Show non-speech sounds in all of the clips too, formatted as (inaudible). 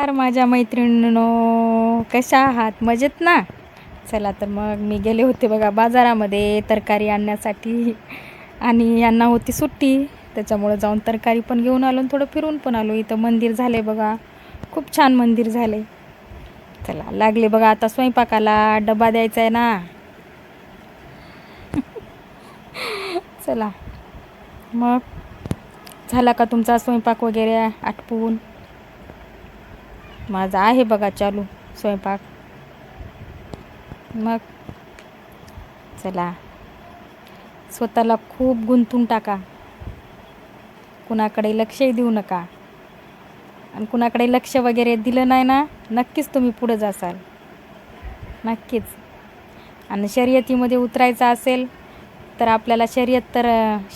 तर माझ्या मैत्रिणींनो कशा आहात? मजेत ना? चला तर मग मी गेले होते बघा बाजारामध्ये तरकारी आणण्यासाठी. आणि यांना होती सुट्टी त्याच्यामुळं जाऊन तरकारी पण घेऊन आलो आणि थोडं फिरून पण आलो. इथं मंदिर झाले बघा. खूप छान मंदिर झाले चला लागले बघा आता स्वयंपाकाला. डबा द्यायचा आहे ना? (laughs) चला. मग झाला का तुमचा स्वयंपाक वगैरे आटपून? माझा आहे बघा चालू स्वयंपाक. मग चला. स्वतःला खूप गुंतून टाका. कुणाकडे लक्षही देऊ नका. आणि कुणाकडे लक्ष वगैरे दिलं नाही ना नक्कीच तुम्ही पुढं जासाल. नक्कीच. आणि शर्यतीमध्ये उतरायचं असेल तर आपल्याला शर्यत तर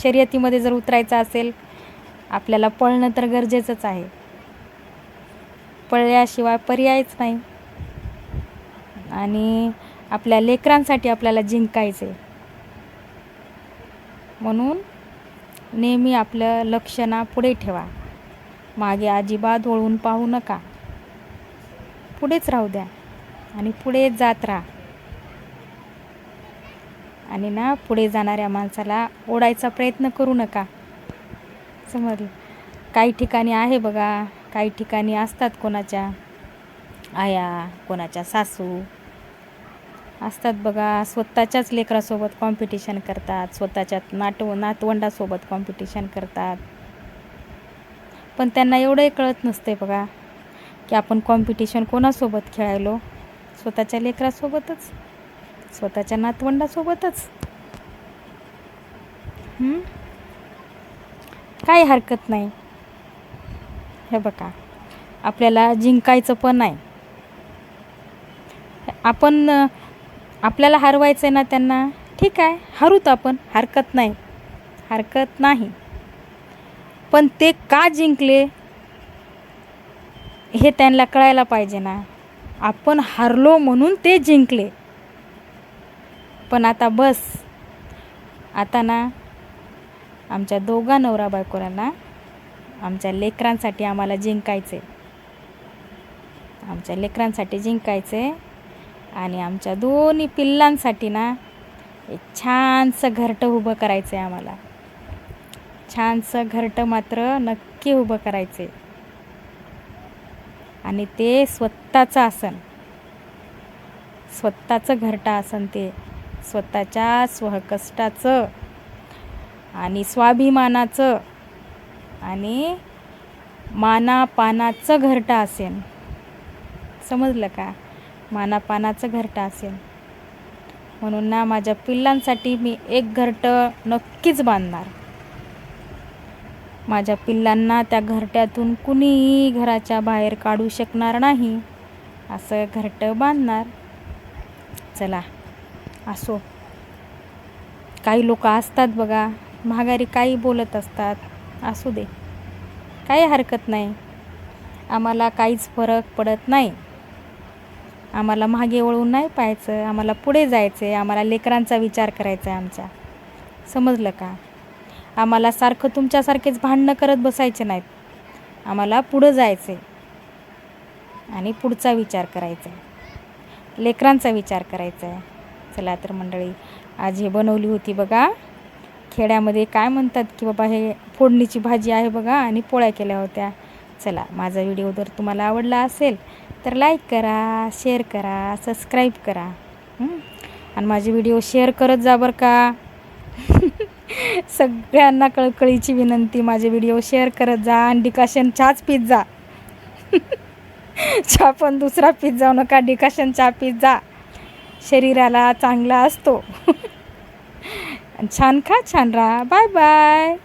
शर्यतीमध्ये जर उतरायचं असेल आपल्याला पळणं तर गरजेचंच आहे. पळल्याशिवाय पर्यायच नाही. आणि आपल्या लेकरांसाठी आपल्याला जिंकायचे म्हणून नेहमी आपलं लक्ष ना पुढे ठेवा. मागे अजिबात वळून पाहू नका. पुढेच राहू द्या आणि पुढे जात राहा. आणि ना पुढे जाणाऱ्या माणसाला ओढायचा प्रयत्न करू नका. समजलं? काही ठिकाणी आहे बघा. काही ठिकाणी असतात कोणाच्या आया कोणाच्या सासू. असतात बघा स्वतःच्याच लेकरासोबत कॉम्पिटिशन करतात स्वतःच्या नाटव नातवंडासोबत कॉम्पिटिशन करतात. पण त्यांना एवढंही कळत नसते बघा की आपण कॉम्पिटिशन कोणासोबत खेळायलो? स्वतःच्या लेकरासोबतच? स्वतःच्या नातवंडासोबतच? काही हरकत नाही. हे बघा. आपल्याला जिंकायचं पण आहे आपण आपल्याला हरवायचं आहे ना त्यांना ठीक आहे हरूत आपण हरकत नाही. हरकत नाही. पण ते का जिंकले हे त्यांना कळायला पाहिजे ना. आपण हरलो म्हणून ते जिंकले. पण आता बस. आता ना आमच्या दोघा नवरा बायकोऱ्यांना आमच्या लेकरांसाठी आम्हाला जिंकायचे आमच्या लेकरांसाठी जिंकायचे आणि आमच्या दोन्ही पिल्लांसाठी ना एक छानसं घरटं उभं करायचं आहे आम्हाला. छानसं घरटं मात्र नक्की उभं करायचे आणि ते स्वतःचं आसन. स्वतःचं घरटं आसन ते. स्वतःच्या स्वहकष्टाचं आणि स्वाभिमानाचं आणि मानापानाचं घरटं असेल. समजलं का? मानापानाचं घरटं असेल. म्हणून ना माझ्या पिल्लांसाठी मी एक घरटं नक्कीच बांधणार. माझ्या पिल्लांना त्या घरट्यातून कुणीही घराच्या बाहेर काढू शकणार नाही. असं घरटं बांधणार. चला असो. काही लोक असतात बघा. महागारी काही बोलत असतात. असू दे. काही हरकत नाही. आम्हाला काहीच फरक पडत नाही. आम्हाला मागे वळून नाही पाहायचं आम्हाला पुढे जायचं आहे आम्हाला लेकरांचा विचार करायचा आहे आमचा. समजलं का? आम्हाला सारखं तुमच्यासारखेच भांडणं करत बसायचे नाहीत. आम्हाला पुढं जायचं आहे आणि पुढचा विचार करायचा आहे लेकरांचा विचार करायचा आहे चला तर मंडळी आज हे बनवली होती बघा. खेड्यामध्ये काय म्हणतात की बाबा हे फोडणीची भाजी आहे बघा आणि पोळ्या केल्या होत्या. चला माझा व्हिडिओ जर तुम्हाला आवडला असेल तर लाईक करा शेअर करा सबस्क्राईब करा. आणि माझे व्हिडिओ शेअर करत जा बरं का. (laughs) सगळ्यांना कळकळीची विनंती माझे व्हिडिओ शेअर करत जा आणि डिकाशन चहाच पीत जा. (laughs) चहा पण दुसरा पीत जाऊ नका डिकाशन चहा पीत जा. शरीराला चांगला असतो. (laughs) छान खा छान राहा. Bye bye.